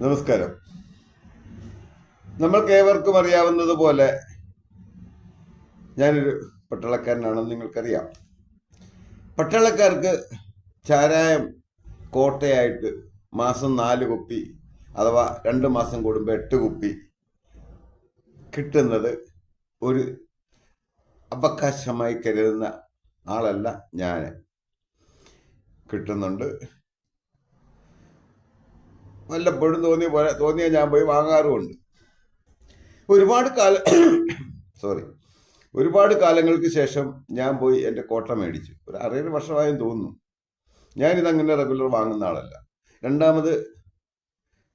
നമസ്കാരം. നമ്മൾക്ക് ഏവർക്കും അറിയാവുന്നതുപോലെ ഞാനൊരു പട്ടാളക്കാരനാണെന്ന് നിങ്ങൾക്കറിയാം. പട്ടാളക്കാർക്ക് ചാരായം കോട്ടയായിട്ട് മാസം നാല് കുപ്പി അഥവാ രണ്ട് മാസം കൂടുമ്പോൾ എട്ട് കുപ്പി കിട്ടുന്നത് ഒരു അവകാശമായി കരുതുന്ന ആളല്ല ഞാൻ കിട്ടുന്നുണ്ട്. വല്ലപ്പോഴും തോന്നി പോലെ തോന്നിയ ഞാൻ പോയി വാങ്ങാറുമുണ്ട്. ഒരുപാട് കാല സോറി ഒരുപാട് കാലങ്ങൾക്ക് ശേഷം ഞാൻ പോയി എന്റെ കോട്ട മേടിച്ചു. ഒരു അറേഴ് വർഷമായെന്ന് തോന്നുന്നു. ഞാനിതങ്ങനെ റെഗുലർ വാങ്ങുന്ന ആളല്ല. രണ്ടാമത്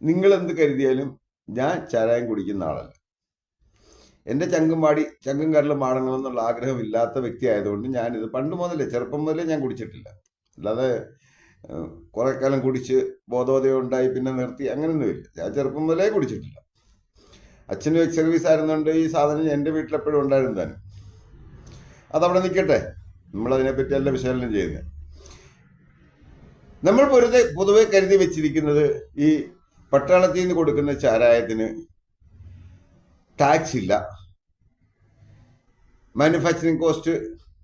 നിങ്ങളെന്ത് കരുതിയാലും ഞാൻ ചാരായം കുടിക്കുന്ന ആളല്ല. എന്റെ ചങ്കും പാടി ചങ്കും കരലും പാടണമെന്നുള്ള ആഗ്രഹമില്ലാത്ത വ്യക്തി ആയതുകൊണ്ട് ഞാനിത് പണ്ട് മുതലേ ചെറുപ്പം മുതലേ ഞാൻ കുടിച്ചിട്ടില്ല. അല്ലാതെ കുറെ കാലം കുടിച്ച് ബോധോദയം ഉണ്ടായി പിന്നെ നിർത്തി അങ്ങനെയൊന്നുമില്ല ഞാൻ ചെറുപ്പം മുതലേ കുടിച്ചിട്ടില്ല. അച്ഛനും എക്സ് സർവീസ് ആയിരുന്നുകൊണ്ട് ഈ സാധനം എന്റെ വീട്ടിലെപ്പോഴും ഉണ്ടായിരുന്നു താനും. അതവിടെ നിൽക്കട്ടെ നമ്മളതിനെപ്പറ്റി അല്ല വിശകലനം ചെയ്യുന്നത് നമ്മൾ പൊരുതെ പൊതുവെ കരുതി വെച്ചിരിക്കുന്നത് ഈ പട്ടാളത്തിൽ നിന്ന് കൊടുക്കുന്ന ചാരായത്തിന് ടാക്സ് ഇല്ല. മാനുഫാക്ചറിങ് കോസ്റ്റ്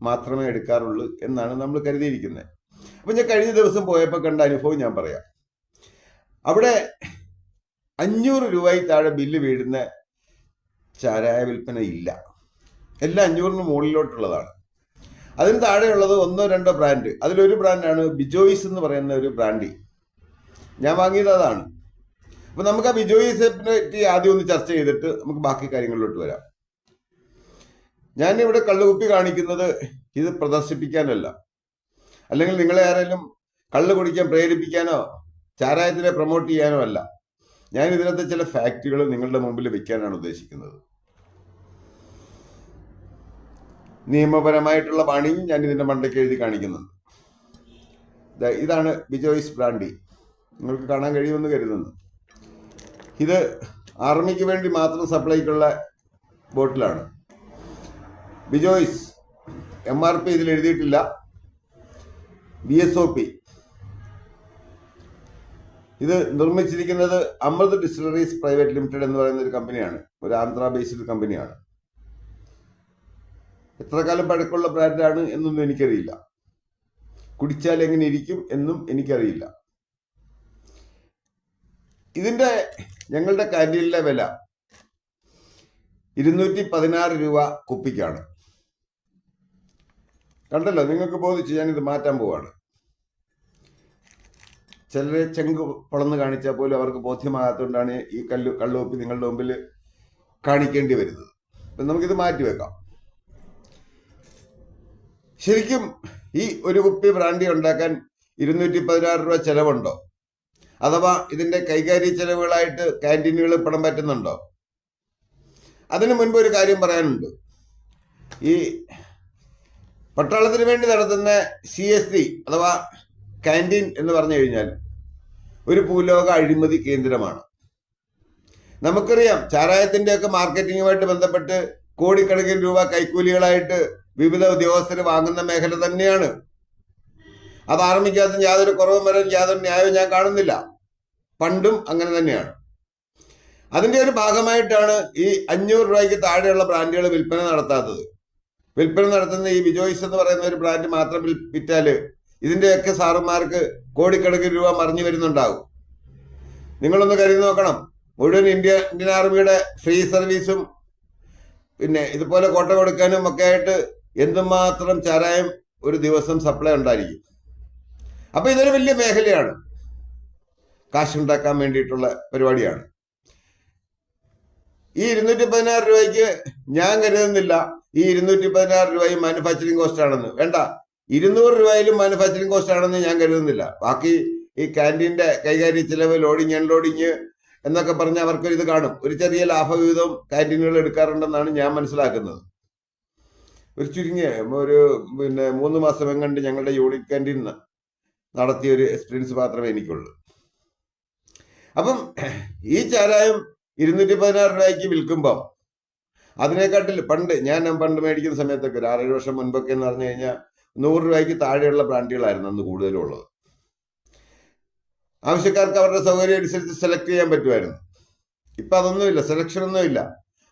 മാത്രമേ എടുക്കാറുള്ളൂ എന്നാണ് നമ്മൾ കരുതിയിരിക്കുന്നത് അപ്പം ഞാൻ കഴിഞ്ഞ ദിവസം പോയപ്പോൾ കണ്ട അനുഭവം ഞാൻ പറയാം. അവിടെ അഞ്ഞൂറ് രൂപയിൽ താഴെ ബില്ല് വീഴുന്ന ചാരായ വിൽപ്പന ഇല്ല. എല്ലാം അഞ്ഞൂറിന് മുകളിലോട്ടുള്ളതാണ്. അതിന് താഴെയുള്ളത് ഒന്നോ രണ്ടോ ബ്രാൻഡ് അതിലൊരു ബ്രാൻഡാണ് ബിജോയിസ് എന്ന് പറയുന്ന ഒരു ബ്രാൻഡി ഞാൻ വാങ്ങിയത് അതാണ്. അപ്പം നമുക്ക് ആ ബിജോയിസിനെ പറ്റി ആദ്യം ഒന്ന് ചർച്ച ചെയ്തിട്ട് നമുക്ക് ബാക്കി കാര്യങ്ങളിലോട്ട് വരാം. ഞാൻ ഇവിടെ കള്ളുകുപ്പി കാണിക്കുന്നത് ഇത് പ്രദർശിപ്പിക്കാനല്ല. അല്ലെങ്കിൽ നിങ്ങളെ ആരെങ്കിലും കള്ള് കുടിക്കാൻ പ്രേരിപ്പിക്കാനോ ചാരായത്തിനെ പ്രൊമോട്ട് ചെയ്യാനോ അല്ല. ഞാൻ ഇതിനകത്ത് ചില ഫാക്റ്റുകൾ നിങ്ങളുടെ മുമ്പിൽ വെക്കാനാണ് ഉദ്ദേശിക്കുന്നത്. നിയമപരമായിട്ടുള്ള പണിയും ഞാൻ ഇതിന്റെ മണ്ടയ്ക്ക് എഴുതി കാണിക്കുന്നുണ്ട്. ഇതാണ് ബിജോയ്സ് ബ്രാൻഡി. നിങ്ങൾക്ക് കാണാൻ കഴിയുമെന്ന് കരുതുന്നു. ഇത് ആർമിക്ക് വേണ്ടി മാത്രം സപ്ലൈക്കുള്ള ബോട്ടിലാണ്. ബിജോയ്സ് എം ആർ പി ഇതിൽ എഴുതിയിട്ടില്ല. ബി എസ് ഒ പി ഇത് നിർമ്മിച്ചിരിക്കുന്നത് അമൃത് ഡിസ്റ്റിലറീസ് പ്രൈവറ്റ് ലിമിറ്റഡ് എന്ന് പറയുന്ന ഒരു കമ്പനിയാണ്. ഒരു ആന്ധ്ര ബേസ്ഡ് കമ്പനിയാണ്. എത്ര കാലം പഴക്കമുള്ള ബ്രാൻഡാണ് എന്നൊന്നും എനിക്കറിയില്ല. കുടിച്ചാൽ എങ്ങനെ ഇരിക്കും എന്നും എനിക്കറിയില്ല. ഇതിന്റെ ഞങ്ങളുടെ കാന്റീനിലെ വില ഇരുന്നൂറ്റി പതിനാറ് രൂപ കുപ്പിക്കാണ്. കണ്ടല്ലോ നിങ്ങൾക്ക് ബോധിച്ച് ഞാനിത് മാറ്റാൻ പോവാണ്. ചിലരെ ചെങ്ക് പൊളന്ന് കാണിച്ചാൽ പോലും അവർക്ക് ബോധ്യമാകാത്തതുകൊണ്ടാണ് ഈ കല്ല് കള്ളുവപ്പി നിങ്ങളുടെ മുമ്പിൽ കാണിക്കേണ്ടി വരുന്നത്. അപ്പം നമുക്കിത് മാറ്റി വെക്കാം. ശരിക്കും ഈ ഒരു കുപ്പി ബ്രാൻഡി ഉണ്ടാക്കാൻ ഇരുന്നൂറ്റി പതിനാറ് രൂപ ചെലവുണ്ടോ? അഥവാ ഇതിന്റെ കൈകാര്യ ചെലവുകളായിട്ട് ക്യാന്റീനുകൾ പണം പറ്റുന്നുണ്ടോ? അതിനു മുൻപ് ഒരു കാര്യം പറയാനുണ്ട്. ഈ പട്ടാളത്തിന് വേണ്ടി നടത്തുന്ന സി എസ് ടി അഥവാ കാന്റീൻ എന്ന് പറഞ്ഞു കഴിഞ്ഞാൽ ഒരു ഭൂലോക അഴിമതി കേന്ദ്രമാണ്. നമുക്കറിയാം ചാരായത്തിന്റെയൊക്കെ മാർക്കറ്റിങ്ങുമായിട്ട് ബന്ധപ്പെട്ട് കോടിക്കണക്കിന് രൂപ കൈക്കൂലികളായിട്ട് വിവിധ ഉദ്യോഗസ്ഥർ വാങ്ങുന്ന മേഖല തന്നെയാണ്. അത് ആരംഭിക്കാത്ത യാതൊരു കുറവും വരാൻ യാതൊരു ന്യായവും ഞാൻ കാണുന്നില്ല. പണ്ടും അങ്ങനെ തന്നെയാണ്. അതിന്റെ ഒരു ഭാഗമായിട്ടാണ് ഈ അഞ്ഞൂറ് രൂപയ്ക്ക് താഴെയുള്ള ബ്രാൻഡുകൾ വിൽപ്പന നടത്താത്തത്. വിൽപ്പന നടത്തുന്ന ഈ വിജോയ്സ് എന്ന് പറയുന്ന ഒരു ബ്രാൻഡ് മാത്രം വിറ്റാൽ ഇതിന്റെയൊക്കെ സാറുമാർക്ക് കോടിക്കണക്കിന് രൂപ മറിഞ്ഞു വരുന്നുണ്ടാവും. നിങ്ങളൊന്ന് കരുതി നോക്കണം. മുഴുവൻ ഇന്ത്യ ഇന്ത്യൻ ആർമിയുടെ ഫ്രീ സർവീസും പിന്നെ ഇതുപോലെ കോട്ട കൊടുക്കാനും ഒക്കെ ആയിട്ട് എന്തുമാത്രം ചാരായം ഒരു ദിവസം സപ്ലൈ ഉണ്ടായിരിക്കും. അപ്പൊ ഇതൊരു വലിയ മേഖലയാണ്. കാശുണ്ടാക്കാൻ വേണ്ടിയിട്ടുള്ള പരിപാടിയാണ്. ഈ ഇരുന്നൂറ്റി പതിനാറ് രൂപയ്ക്ക് ഞാൻ കരുതുന്നില്ല. ഈ ഇരുന്നൂറ്റി പതിനാറ് രൂപയും മാനുഫാക്ചറിങ് കോസ്റ്റ് ആണെന്ന്. വേണ്ട. ഇരുന്നൂറ് രൂപയിലും മാനുഫാക്ചറിങ് കോസ്റ്റ് ആണെന്ന് ഞാൻ കരുതുന്നില്ല. ബാക്കി ഈ ക്യാന്റീന്റെ കൈകാര്യ ചിലവ് ലോഡിങ് അൺലോഡിങ് എന്നൊക്കെ പറഞ്ഞ് അവർക്ക് ഇത് കാണും. ഒരു ചെറിയ ലാഭവിഹിതം ക്യാന്റീനുകൾ എടുക്കാറുണ്ടെന്നാണ് ഞാൻ മനസ്സിലാക്കുന്നത്. ഒരു ചുരുങ്ങിയ ഒരു പിന്നെ മൂന്ന് മാസം എങ്ങണ്ട് ഞങ്ങളുടെ യൂണിറ്റ് ക്യാന്റീൻ നടത്തിയ ഒരു എക്സ്പീരിയൻസ് മാത്രമേ എനിക്കുള്ളൂ. അപ്പം ഈ ചാരായം ഇരുന്നൂറ്റി പതിനാറ് രൂപയ്ക്ക് വിൽക്കുമ്പം അതിനെക്കാട്ടിൽ പണ്ട് ഞാൻ പണ്ട് മേടിക്കുന്ന സമയത്തൊക്കെ ഒരു ആറേഴ് വർഷം മുൻപൊക്കെ എന്ന് പറഞ്ഞു കഴിഞ്ഞാൽ നൂറ് രൂപയ്ക്ക് താഴെയുള്ള ബ്രാൻഡുകളായിരുന്നു അന്ന് കൂടുതലും ഉള്ളത് ആവശ്യക്കാർക്ക് അവരുടെ സൗകര്യം അനുസരിച്ച് സെലക്ട് ചെയ്യാൻ പറ്റുമായിരുന്നു. ഇപ്പൊ അതൊന്നുമില്ല സെലക്ഷൻ ഒന്നുമില്ല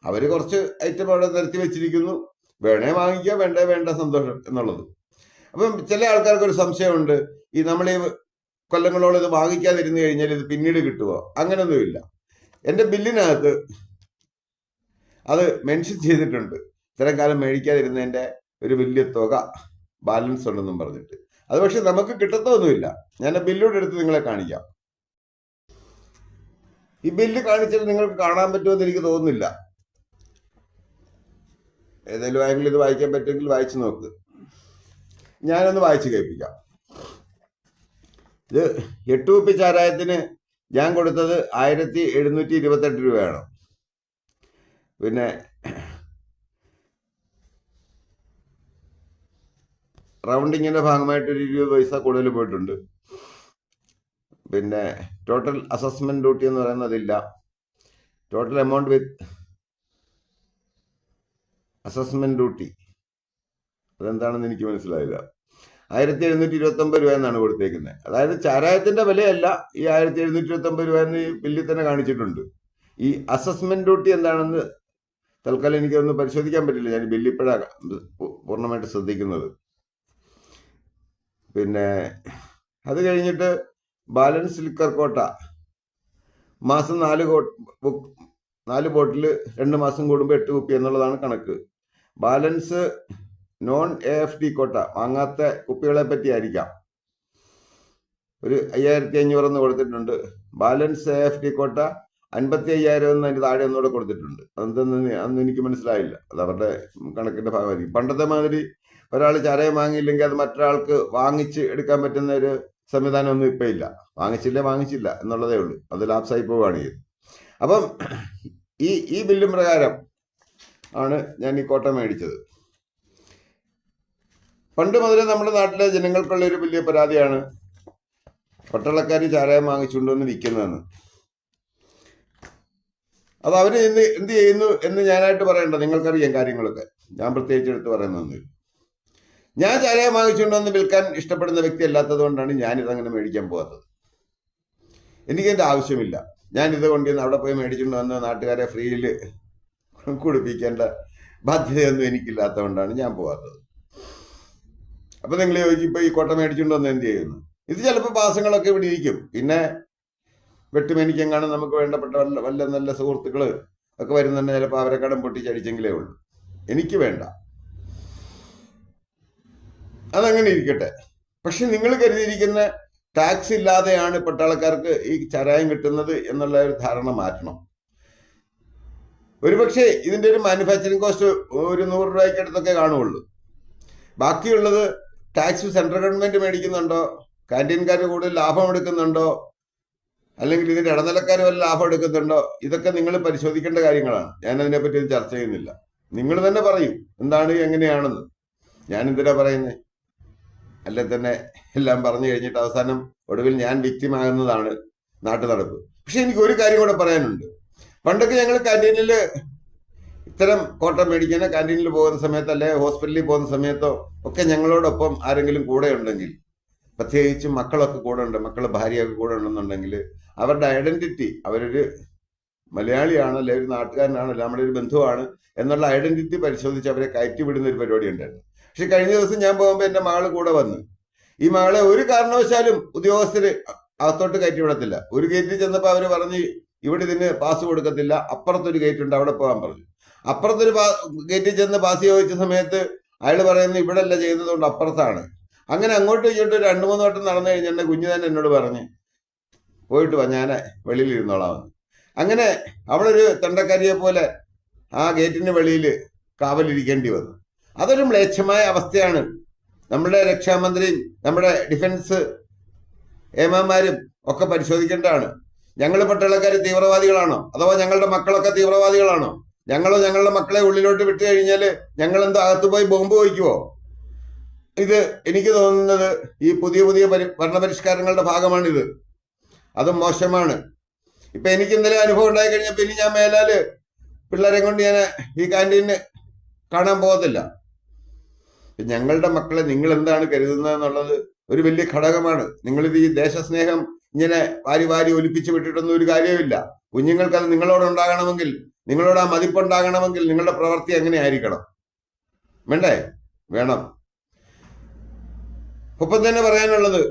അവർ കുറച്ച് ഐറ്റം അവിടെ നിരത്തി വെച്ചിരിക്കുന്നു. വേണേ വാങ്ങിക്കുക വേണ്ടേ വേണ്ട സന്തോഷം എന്നുള്ളത്. അപ്പം ചില ആൾക്കാർക്ക് ഒരു സംശയമുണ്ട് ഈ നമ്മൾ ഈ കൊല്ലങ്ങളോളം ഇത് വാങ്ങിക്കാതിരുന്നു കഴിഞ്ഞാൽ ഇത് പിന്നീട് കിട്ടുമോ അങ്ങനെയൊന്നുമില്ല എന്റെ ബില്ലിനകത്ത് അത് മെൻഷൻ ചെയ്തിട്ടുണ്ട്. ഇത്രയും കാലം മേടിക്കാതിരുന്നതിന്റെ ഒരു വലിയ തുക ബാലൻസ് ഉണ്ടെന്നും പറഞ്ഞിട്ട്. അത് പക്ഷെ നമുക്ക് കിട്ടത്തൊന്നുമില്ല. ഞാൻ ബില്ലൂടെ എടുത്ത് നിങ്ങളെ കാണിക്കാം. ഈ ബില്ല് കാണിച്ചാൽ നിങ്ങൾക്ക് കാണാൻ പറ്റുമെന്ന് എനിക്ക് തോന്നുന്നില്ല. ഏതെങ്കിലും ആയെങ്കിലും ഇത് വായിക്കാൻ പറ്റുമെങ്കിൽ വായിച്ചു നോക്ക്. ഞാനൊന്ന് വായിച്ചു കേൾപ്പിക്കാം. ഇത് എട്ടുകുപ്പി ചാരായത്തിന് ഞാൻ കൊടുത്തത് ആയിരത്തി എഴുന്നൂറ്റി ഇരുപത്തെട്ട് രൂപയാണ്. പിന്നെ റൗണ്ടിങ്ങിന്റെ ഭാഗമായിട്ട് ഒരു ഇരുപത് പൈസ കൂടുതൽ പോയിട്ടുണ്ട്. പിന്നെ ടോട്ടൽ അസസ്മെന്റ് ഡ്യൂട്ടി എന്ന് പറയുന്നതില്ല. Total amount with assessment duty അതെന്താണെന്ന് എനിക്ക് മനസ്സിലായില്ല. ആയിരത്തി എഴുന്നൂറ്റി ഇരുപത്തി ഒമ്പത് രൂപ എന്നാണ് കൊടുത്തേക്കുന്നത് അതായത് ചാരായത്തിന്റെ വിലയല്ല ഈ ആയിരത്തി എഴുന്നൂറ്റി ഇരുപത്തി ഒമ്പത് രൂപ എന്ന് ഈ ബില്ലിൽ തന്നെ കാണിച്ചിട്ടുണ്ട്. ഈ അസസ്മെന്റ് ഡ്യൂട്ടി എന്താണെന്ന് തൽക്കാലം എനിക്കൊന്ന് പരിശോധിക്കാൻ പറ്റില്ല. ഞാൻ ബില്ലിപ്പഴ പൂർണമായിട്ട് ശ്രദ്ധിക്കുന്നത്. പിന്നെ അത് കഴിഞ്ഞിട്ട് ബാലൻസ് ലിക്കർ കോട്ട. മാസം നാല് നാല് ബോട്ടിൽ രണ്ട് മാസം കൂടുമ്പോൾ എട്ട് കുപ്പി എന്നുള്ളതാണ് കണക്ക്. Balance non A F D quota വാങ്ങാത്ത കുപ്പികളെ പറ്റി ആയിരിക്കാം. ഒരു അയ്യായിരത്തി അഞ്ഞൂറെന്ന് കൊടുത്തിട്ടുണ്ട്. ബാലൻസ് എ എഫ് ഡി കോട്ട അൻപത്തി അയ്യായിരം എന്ന് അതിന്റെ താഴെ ഒന്നുകൂടെ കൊടുത്തിട്ടുണ്ട്. അതെന്തെന്ന് അന്ന് എനിക്ക് മനസ്സിലായില്ല. അത് അവരുടെ കണക്കിന്റെ ഭാഗമായിരിക്കും. പണ്ടത്തെ മാതിരി ഒരാൾ ചരയം വാങ്ങിയില്ലെങ്കിൽ അത് മറ്റൊരാൾക്ക് വാങ്ങിച്ച് എടുക്കാൻ പറ്റുന്ന ഒരു സംവിധാനം ഒന്നും ഇപ്പം ഇല്ല. വാങ്ങിച്ചില്ല വാങ്ങിച്ചില്ല എന്നുള്ളതേ ഉള്ളൂ. അത് ലാപ്സായി പോവുകയാണ് ചെയ്തത്. അപ്പം ഈ ഈ ബില്ലും പ്രകാരം ആണ് ഞാൻ ഈ കോട്ട മേടിച്ചത്. പണ്ട് മുതലേ നമ്മുടെ നാട്ടിലെ ജനങ്ങൾക്കുള്ള ഒരു വലിയ പരാതിയാണ് പട്ടാളക്കാർ ചാരായം വാങ്ങിച്ചുകൊണ്ടുവന്ന് വിൽക്കുന്നതെന്ന്. അത് അവർ ഇന്ന് എന്ത് ചെയ്യുന്നു എന്ന് ഞാനായിട്ട് പറയണ്ട. നിങ്ങൾക്കറിയാം കാര്യങ്ങളൊക്കെ. ഞാൻ പ്രത്യേകിച്ച് എടുത്ത് പറയുന്നതെന്ന് ഞാൻ ചാരായം വാങ്ങിച്ചുകൊണ്ടുവന്ന് വിൽക്കാൻ ഇഷ്ടപ്പെടുന്ന വ്യക്തി അല്ലാത്തത് കൊണ്ടാണ് ഞാനിത് അങ്ങനെ മേടിക്കാൻ പോകാത്തത്. എനിക്കതിന്റെ ആവശ്യമില്ല. ഞാൻ ഇത് കൊണ്ടുവന്ന് അവിടെ പോയി മേടിച്ചുകൊണ്ട് വന്ന് നാട്ടുകാരെ ഫ്രീയിൽ കുടിപ്പിക്കേണ്ട ബാധ്യതയൊന്നും എനിക്കില്ലാത്തതുകൊണ്ടാണ് ഞാൻ പോകാത്തത്. അപ്പൊ നിങ്ങൾ ചോദിക്കും ഈ കോട്ട മേടിച്ചുകൊണ്ട് വന്ന് എന്ത് ചെയ്യുന്നു? ഇത് ചിലപ്പോൾ പാസങ്ങളൊക്കെ ഇവിടെ ഇരിക്കും. പിന്നെ വെട്ടുമേനിക്കെങ്ങാനും നമുക്ക് വേണ്ടപ്പെട്ട വല്ല വല്ല നല്ല സുഹൃത്തുക്കൾ ഒക്കെ വരുന്നുണ്ട് ചിലപ്പോൾ അവരെ കടം പൊട്ടിച്ചടിച്ചെങ്കിലേ ഉള്ളൂ. എനിക്ക് വേണ്ട. അതങ്ങനെ ഇരിക്കട്ടെ. പക്ഷെ നിങ്ങൾ കരുതിയിരിക്കുന്ന ടാക്സ് ഇല്ലാതെയാണ് പട്ടാളക്കാർക്ക് ഈ ചരായം കിട്ടുന്നത് എന്നുള്ള ഒരു ധാരണ മാറ്റണം. ഒരുപക്ഷെ ഇതിന്റെ ഒരു മാനുഫാക്ചറിങ് കോസ്റ്റ് ഒരു നൂറ് രൂപയ്ക്ക് അടുത്തൊക്കെ കാണുള്ളൂ ബാക്കിയുള്ളത് ടാക്സ് സെൻട്രൽ ഗവൺമെന്റ് മേടിക്കുന്നുണ്ടോ? കാന്റീൻകാർ കൂടുതൽ ലാഭം എടുക്കുന്നുണ്ടോ? അല്ലെങ്കിൽ ഇതിന്റെ ഇടനിലക്കാർ വല്ല ലാഭം എടുക്കുന്നുണ്ടോ? ഇതൊക്കെ നിങ്ങൾ പരിശോധിക്കേണ്ട കാര്യങ്ങളാണ്. ഞാൻ അതിനെപ്പറ്റി ചർച്ച ചെയ്യുന്നില്ല. നിങ്ങൾ തന്നെ പറയും എന്താണ് എങ്ങനെയാണെന്ന്. ഞാൻ എന്തിനാ പറയുന്നത് അല്ലെ തന്നെ എല്ലാം പറഞ്ഞു കഴിഞ്ഞിട്ട് അവസാനം ഒടുവിൽ ഞാൻ വ്യക്തിമാകുന്നതാണ് നാട്ടു നടപ്പ് പക്ഷെ എനിക്ക് ഒരു കാര്യം കൂടെ പറയാനുണ്ട്. പണ്ടൊക്കെ ഞങ്ങൾ കാന്റീനിൽ ഇത്തരം കോട്ട മേടിക്കാനോ കാന്റീനിൽ പോകുന്ന സമയത്ത് അല്ലെ ഹോസ്പിറ്റലിൽ പോകുന്ന സമയത്തോ ഒക്കെ ഞങ്ങളോടൊപ്പം ആരെങ്കിലും കൂടെ ഉണ്ടെങ്കിൽ പ്രത്യേകിച്ച് മക്കളൊക്കെ കൂടെ ഉണ്ട് മക്കളെ ഭാര്യയൊക്കെ കൂടെ ഉണ്ടെന്നുണ്ടെങ്കിൽ അവരുടെ ഐഡന്റിറ്റി അവരൊരു മലയാളിയാണ് അല്ലെ ഒരു നാട്ടുകാരനാണ് അല്ലെ നമ്മുടെ ഒരു ബന്ധുവാണ് എന്നുള്ള ഐഡന്റിറ്റി പരിശോധിച്ച് അവരെ കയറ്റി വിടുന്ന ഒരു പരിപാടി ഉണ്ടായിരുന്നു. പക്ഷെ കഴിഞ്ഞ ദിവസം ഞാൻ പോകുമ്പോൾ എന്റെ മകൾ കൂടെ വന്ന്. ഈ മകളെ ഒരു കാരണവശാലും ഉദ്യോഗസ്ഥര് അകത്തോട്ട് കയറ്റി വിടത്തില്ല ഒരു ഗേറ്റിൽ ചെന്നപ്പോൾ അവർ പറഞ്ഞ് ഇവിടെ ഇതിന് പാസ് കൊടുക്കത്തില്ല അപ്പുറത്തൊരു ഗേറ്റ് ഉണ്ട് അവിടെ പോകാൻ പറഞ്ഞു. അപ്പുറത്തൊരു ഗേറ്റിൽ ചെന്ന് പാസ് ചോദിച്ച സമയത്ത് അയാൾ പറയുന്നത് ഇവിടെ അല്ല ചെയ്യുന്നതുകൊണ്ട് അപ്പുറത്താണ്. അങ്ങനെ അങ്ങോട്ടും ഇങ്ങോട്ടും രണ്ട് മൂന്ന് വട്ടം നടന്നു കഴിഞ്ഞാൽ എന്റെ കുഞ്ഞു തന്നെ എന്നോട് പറഞ്ഞ് പോയിട്ട് വാ ഞാൻ വെളിയിൽ ഇരുന്നോളാം. അങ്ങനെ അവളൊരു തണ്ടക്കരിയെ പോലെ ആ ഗേറ്റിന്റെ വെളിയിൽ കാവലിരിക്കേണ്ടി വന്നു. അതൊരു മ്ലേച്ഛമായ അവസ്ഥയാണ്. നമ്മുടെ രക്ഷാമന്ത്രിയും നമ്മുടെ ഡിഫൻസ് ഏമാമാരും ഒക്കെ പരിശോധിക്കേണ്ടതാണ്. ഞങ്ങൾ പട്ടാളക്കാർ തീവ്രവാദികളാണോ? അഥവാ ഞങ്ങളുടെ മക്കളൊക്കെ തീവ്രവാദികളാണോ? ഞങ്ങളോ ഞങ്ങളുടെ മക്കളെ ഉള്ളിലോട്ട് വിട്ടു കഴിഞ്ഞാൽ ഞങ്ങൾ എന്തോ അകത്ത് പോയി ബോംബ് വയ്ക്കുവോ ഇത് എനിക്ക് തോന്നുന്നത് ഈ പുതിയ പുതിയ പരി ഭരണപരിഷ്കാരങ്ങളുടെ ഭാഗമാണിത്. അതും മോശമാണ്. ഇപ്പൊ എനിക്ക് ഇന്നലെ അനുഭവം ഉണ്ടായി കഴിഞ്ഞപ്പോൾ ഇനി ഞാൻ മേലാൽ പിള്ളേരെ കൊണ്ട് ഞാൻ ഈ ക്യാന്റീന് കാണാൻ പോകത്തില്ല. ഞങ്ങളുടെ മക്കളെ നിങ്ങൾ എന്താണ് കരുതുന്നത് എന്നുള്ളത് ഒരു വലിയ ഘടകമാണ്. നിങ്ങളിത് ഈ ദേശസ്നേഹം ഇങ്ങനെ വാരി വാരി ഒലിപ്പിച്ച് വിട്ടിട്ടൊന്നും ഒരു കാര്യവുമില്ല. കുഞ്ഞുങ്ങൾക്ക് അത് നിങ്ങളോട് ഉണ്ടാകണമെങ്കിൽ നിങ്ങളോട് ആ മതിപ്പുണ്ടാകണമെങ്കിൽ നിങ്ങളുടെ പ്രവൃത്തി എങ്ങനെയായിരിക്കണം വേണ്ടേ? വേണം. ഒപ്പം തന്നെ പറയാനുള്ളത്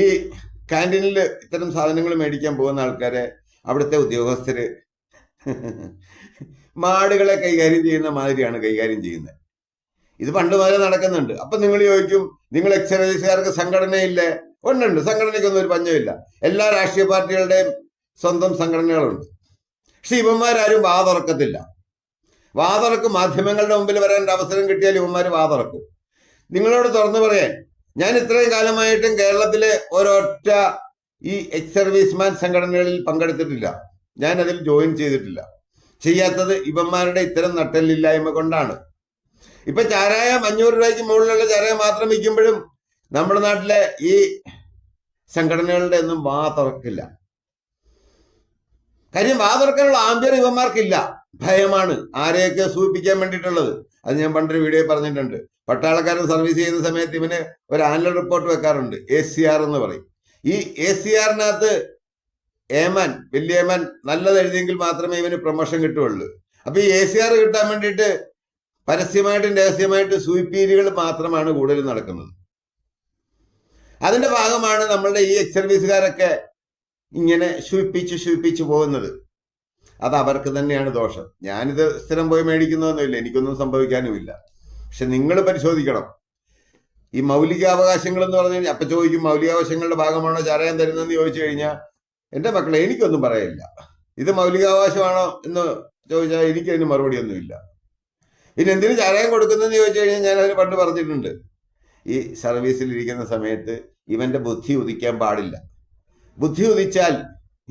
ഈ ക്യാന്റീനിൽ ഇത്തരം സാധനങ്ങൾ മേടിക്കാൻ പോകുന്ന ആൾക്കാരെ അവിടുത്തെ ഉദ്യോഗസ്ഥര് മാടുകളെ കൈകാര്യം ചെയ്യുന്ന മാതിരിയാണ് കൈകാര്യം ചെയ്യുന്നത്. ഇത് പണ്ട് മുതലേ നടക്കുന്നുണ്ട്. അപ്പൊ നിങ്ങൾ ചോദിക്കും നിങ്ങൾ എക്സർവൈസുകാർക്ക് സംഘടനയില്ലേ? ഒന്നുണ്ട്. സംഘടനയ്ക്കൊന്നും ഒരു പഞ്ഞമില്ല. എല്ലാ രാഷ്ട്രീയ പാർട്ടികളുടെയും സ്വന്തം സംഘടനകളുണ്ട്. പക്ഷെ ഇവന്മാരാരും വാ തുറക്കത്തില്ല വാ തുറക്കും മാധ്യമങ്ങളുടെ മുമ്പിൽ വരേണ്ട അവസരം കിട്ടിയാൽ ഇവന്മാർ വാതറക്കും. നിങ്ങളോട് തുറന്നു പറയാൻ ഞാൻ ഇത്രയും കാലമായിട്ടും കേരളത്തിലെ ഒരൊറ്റ ഈ എക്സ് സർവീസ്മാൻ സംഘടനകളിൽ പങ്കെടുത്തിട്ടില്ല. ഞാൻ അതിൽ ജോയിൻ ചെയ്തിട്ടില്ല. ചെയ്യാത്തത് ഇവന്മാരുടെ ഇത്തരം നട്ടലില്ലായ്മ കൊണ്ടാണ്. ഇപ്പൊ ചാരായം അഞ്ഞൂറ് രൂപയ്ക്ക് മുകളിലുള്ള ചാരായം മാത്രം വിൽക്കുമ്പോഴും നമ്മുടെ നാട്ടിലെ ഈ സംഘടനകളുടെ ഒന്നും വാ തുറക്കില്ല. കാര്യം വാ തുറക്കാനുള്ള ആംബിയർ ഇവന്മാർക്കില്ല. ഭയമാണ്. ആരെയൊക്കെ സൂചിപ്പിക്കാൻ വേണ്ടിയിട്ടുള്ളത്? അത് ഞാൻ പണ്ടൊരു വീഡിയോ പറഞ്ഞിട്ടുണ്ട്. പട്ടാളക്കാരൻ സർവീസ് ചെയ്യുന്ന സമയത്ത് ഇവന് ഒരു ആനുവൽ റിപ്പോർട്ട് വെക്കാറുണ്ട്. എ സി ആർ എന്ന് പറയും. ഈ എ സി ആറിനകത്ത് ഏമാൻ വലിയ ഏമാൻ നല്ലത് എഴുതിയെങ്കിൽ മാത്രമേ ഇവന് പ്രൊമോഷൻ കിട്ടുകയുള്ളൂ. അപ്പൊ ഈ എ സി ആർ കിട്ടാൻ വേണ്ടിയിട്ട് പരസ്യമായിട്ടും രഹസ്യമായിട്ടും സൂയിപ്പീരുകൾ മാത്രമാണ് കൂടുതൽ നടക്കുന്നത്. അതിന്റെ ഭാഗമാണ് നമ്മളുടെ ഈ എക്സ് സർവീസുകാരൊക്കെ ഇങ്ങനെ ശുയിപ്പിച്ച് ശുയിപ്പിച്ച് പോകുന്നത്. അത് അവർക്ക് തന്നെയാണ് ദോഷം. ഞാനിത് സ്ഥിരം പോയി മേടിക്കുന്നതൊന്നുമില്ല. എനിക്കൊന്നും സംഭവിക്കാനുമില്ല. പക്ഷെ നിങ്ങൾ പരിശോധിക്കണം. ഈ മൗലികാവകാശങ്ങൾ എന്ന് പറഞ്ഞു കഴിഞ്ഞാൽ അപ്പൊ ചോദിക്കും മൗലികാവകാശങ്ങളുടെ ഭാഗമാണോ ചാരായം തരുന്നതെന്ന് ചോദിച്ചു കഴിഞ്ഞാൽ എന്റെ മക്കളെ എനിക്കൊന്നും പറയില്ല ഇത് മൗലികാവകാശമാണോ എന്ന് ചോദിച്ചാൽ എനിക്കതിന് മറുപടി ഒന്നുമില്ല ഇനി എന്തിനു ചാരായം കൊടുക്കുന്നതെന്ന് ചോദിച്ചു കഴിഞ്ഞാൽ ഞാൻ അതിന് പണ്ട് പറഞ്ഞിട്ടുണ്ട്. ഈ സർവീസിൽ ഇരിക്കുന്ന സമയത്ത് ഇവന്റെ ബുദ്ധി ഉദിക്കാൻ പാടില്ല. ബുദ്ധി ഉദിച്ചാൽ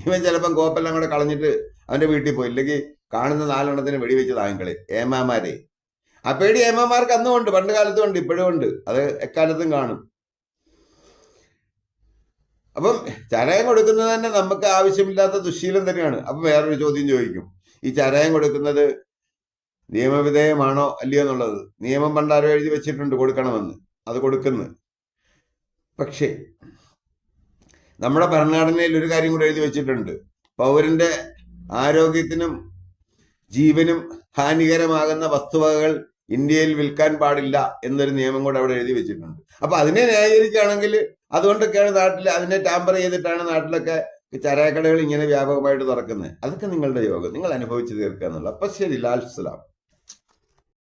ഇവൻ ചിലപ്പം കോപ്പെല്ലാം കൂടെ കളഞ്ഞിട്ട് അവന്റെ വീട്ടിൽ പോയി. ഇല്ലെങ്കിൽ കാണുന്ന നാലെണ്ണത്തിന് വെടിവെച്ച് താങ്കളെ ഏമാമാരെ ആ പേടി ഏമാമാർക്ക് അന്നും ഉണ്ട്. പണ്ട് കാലത്തും ഉണ്ട്. ഇപ്പോഴും ഉണ്ട്. അത് എക്കാലത്തും കാണും. അപ്പം ചരയം കൊടുക്കുന്നത് തന്നെ നമുക്ക് ആവശ്യമില്ലാത്ത ദുശീലം തന്നെയാണ്. അപ്പം വേറൊരു ചോദ്യം ചോദിക്കും. ഈ ചരയം കൊടുക്കുന്നത് നിയമവിധേയമാണോ അല്ലയോ എന്നുള്ളത്? നിയമം പണ്ടാരോ എഴുതി വെച്ചിട്ടുണ്ട് കൊടുക്കണമെന്ന്. അത് കൊടുക്കുന്നു. പക്ഷേ നമ്മുടെ ഭരണഘടനയിൽ ഒരു കാര്യം കൂടി എഴുതി വെച്ചിട്ടുണ്ട്. പൗരന്റെ ആരോഗ്യത്തിനും ജീവനും ഹാനികരമാകുന്ന വസ്തുവകകൾ ഇന്ത്യയിൽ വിൽക്കാൻ പാടില്ല എന്നൊരു നിയമം കൂടെ അവിടെ എഴുതി വെച്ചിട്ടുണ്ട്. അപ്പൊ അതിനെ ന്യായീകരിക്കുകയാണെങ്കിൽ അതുകൊണ്ടൊക്കെയാണ് നാട്ടിൽ അതിനെ ടാമ്പർ ചെയ്തിട്ടാണ് നാട്ടിലൊക്കെ ചരക്കടകൾ ഇങ്ങനെ വ്യാപകമായിട്ട് തുറക്കുന്നത് അതൊക്കെ നിങ്ങളുടെ യോഗം. നിങ്ങൾ അനുഭവിച്ചു തീർക്കുക എന്നുള്ളത്. അപ്പൊ ശരി ലാൽ സലാം.